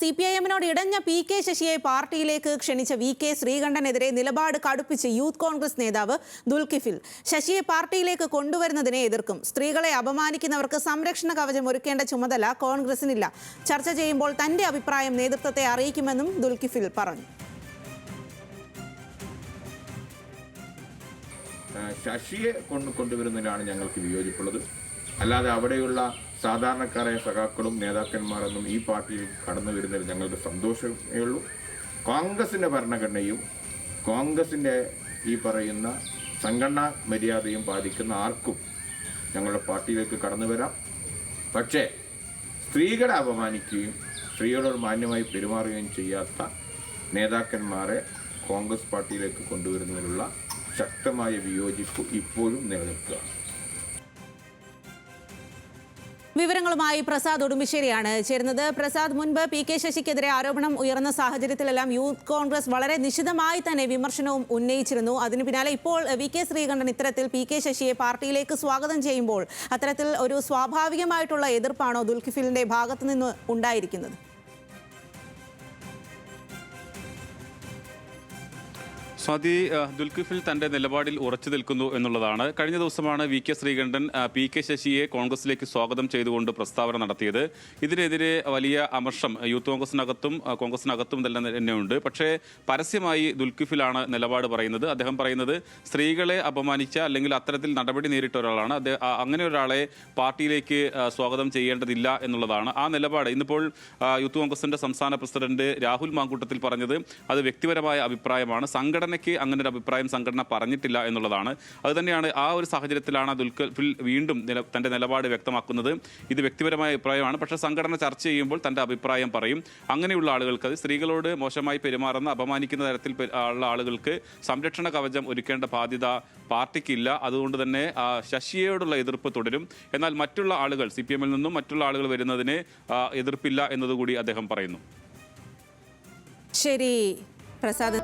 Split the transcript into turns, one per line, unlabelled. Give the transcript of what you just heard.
C P I എമ്മിനോട് ഇടഞ്ഞ P K ശശിയെ പാർട്ടിയിലേക്ക് ക്ഷണിച്ച വി കെ ശ്രീകണ്ഠനെതിരെ നിലപാട് കടുപ്പിച്ച് യൂത്ത് കോൺഗ്രസ് നേതാവ് ദുൽകിഫിൽ ശശിയെ പാർട്ടിയിലേക്ക് കൊണ്ടുവരുന്നതിനെ എതിർക്കും. സ്ത്രീകളെ അപമാനിക്കുന്നവർക്ക് സംരക്ഷണ കവചം ഒരുക്കേണ്ട ചുമതല കോൺഗ്രസിനില്ല. ചർച്ച ചെയ്യുമ്പോൾ തന്റെ അഭിപ്രായം നേതൃത്വത്തെ അറിയിക്കുമെന്നും ദുൽകിഫിൽ പറഞ്ഞു.
ശശിയെ കൊണ്ട് ഞങ്ങൾക്ക് വിയോജിപ്പുള്ളത്. അല്ലാതെ അവിടെയുള്ള സാധാരണക്കാരായ സഖാക്കളും നേതാക്കന്മാരെന്നും ഈ പാർട്ടിയിൽ കടന്നു വരുന്നതിൽ ഞങ്ങൾക്ക് സന്തോഷമേ ഉള്ളൂ. കോൺഗ്രസിന്റെ ഭരണഘടനയും കോൺഗ്രസിന്റെ ഈ പറയുന്ന സംഘടനാ മര്യാദയും പാലിക്കുന്ന ആർക്കും ഞങ്ങളുടെ പാർട്ടിയിലേക്ക് കടന്നു വരാം. പക്ഷേ സ്ത്രീകളെ അപമാനിക്കുകയും സ്ത്രീകളോട് മാന്യമായി പെരുമാറുകയും ചെയ്യാത്ത നേതാക്കന്മാരെ കോൺഗ്രസ് പാർട്ടിയിലേക്ക് കൊണ്ടുവരുന്നതിനുള്ള ശക്തമായ വിയോജിപ്പ് ഇപ്പോഴും നിലനിൽക്കുകയാണ്.
വിവരങ്ങളുമായി പ്രസാദ് ഉടുമ്പിശ്ശേരിയാണ് ചേരുന്നത്. പ്രസാദ് മുൻപ് പി കെ ശശിക്കെതിരെ ആരോപണം ഉയർന്ന സാഹചര്യത്തിലെല്ലാം യൂത്ത് കോൺഗ്രസ് വളരെ നിശിതമായി തന്നെ വിമർശനവും ഉന്നയിച്ചിരുന്നു. അതിനു പിന്നാലെ ഇപ്പോൾ വി കെ ശ്രീകണ്ഠൻ ഇത്തരത്തിൽ പി കെ ശശിയെ പാർട്ടിയിലേക്ക് സ്വാഗതം ചെയ്യുമ്പോൾ അത്തരത്തിൽ ഒരു സ്വാഭാവികമായിട്ടുള്ള എതിർപ്പാണോ ദുൽഖിഫിലിന്റെ ഭാഗത്തു നിന്ന് ഉണ്ടായിരിക്കുന്നത്?
സ്വാതി ദുൽഖിഫിൽ തന്റെ നിലപാടിൽ ഉറച്ചു നിൽക്കുന്നു എന്നുള്ളതാണ്. കഴിഞ്ഞ ദിവസമാണ് V K Sreekandan P K ശശിയെ കോൺഗ്രസിലേക്ക് സ്വാഗതം ചെയ്തുകൊണ്ട് പ്രസ്താവന നടത്തിയത്. ഇതിനെതിരെ വലിയ അമർഷം യൂത്ത് കോൺഗ്രസിനകത്തും കോൺഗ്രസിനകത്തും തന്നെ തന്നെയുണ്ട്. പക്ഷേ പരസ്യമായി ദുൽഖിഫിലാണ് നിലപാട് പറയുന്നത്. അദ്ദേഹം പറയുന്നത് സ്ത്രീകളെ അപമാനിച്ച അല്ലെങ്കിൽ അത്തരത്തിൽ നടപടി നേരിട്ട ഒരാളാണ്. അങ്ങനെ ഒരാളെ പാർട്ടിയിലേക്ക് സ്വാഗതം ചെയ്യേണ്ടതില്ല എന്നുള്ളതാണ്. ആ നിലപാട് ഇന്നിപ്പോൾ യൂത്ത് കോൺഗ്രസിന്റെ സംസ്ഥാന പ്രസിഡന്റ് രാഹുൽ മാങ്കൂട്ടത്തിൽ പറഞ്ഞത് അത് വ്യക്തിപരമായ അഭിപ്രായമാണ്. സംഘടനയ്ക്ക് അങ്ങനെ ഒരു അഭിപ്രായം സംഘടന പറഞ്ഞിട്ടില്ല എന്നുള്ളതാണ്. അതുതന്നെയാണ് ആ ഒരു സാഹചര്യത്തിലാണ് ദുൽഖിൽ വീണ്ടും നില തന്റെ നിലപാട് വ്യക്തമാക്കുന്നത്. ഇത് വ്യക്തിപരമായ അഭിപ്രായമാണ്. പക്ഷേ സംഘടന ചർച്ച ചെയ്യുമ്പോൾ തന്റെ അഭിപ്രായം പറയും. അങ്ങനെയുള്ള ആളുകൾക്ക് അത് സ്ത്രീകളോട് മോശമായി പെരുമാറുന്ന അപമാനിക്കുന്ന തരത്തിൽ ഉള്ള ആളുകൾക്ക് സംരക്ഷണ കവചം ഒരുക്കേണ്ട ബാധ്യത പാർട്ടിക്കില്ല. അതുകൊണ്ട് തന്നെ ശശിയോടുള്ള എതിർപ്പ് തുടരും. എന്നാൽ മറ്റുള്ള ആളുകൾ സി പി എമ്മിൽ നിന്നും മറ്റുള്ള ആളുകൾ വരുന്നതിന് എതിർപ്പില്ല എന്നതുകൂടി അദ്ദേഹം പറയുന്നു.
ശരി. പ്രസാദ്.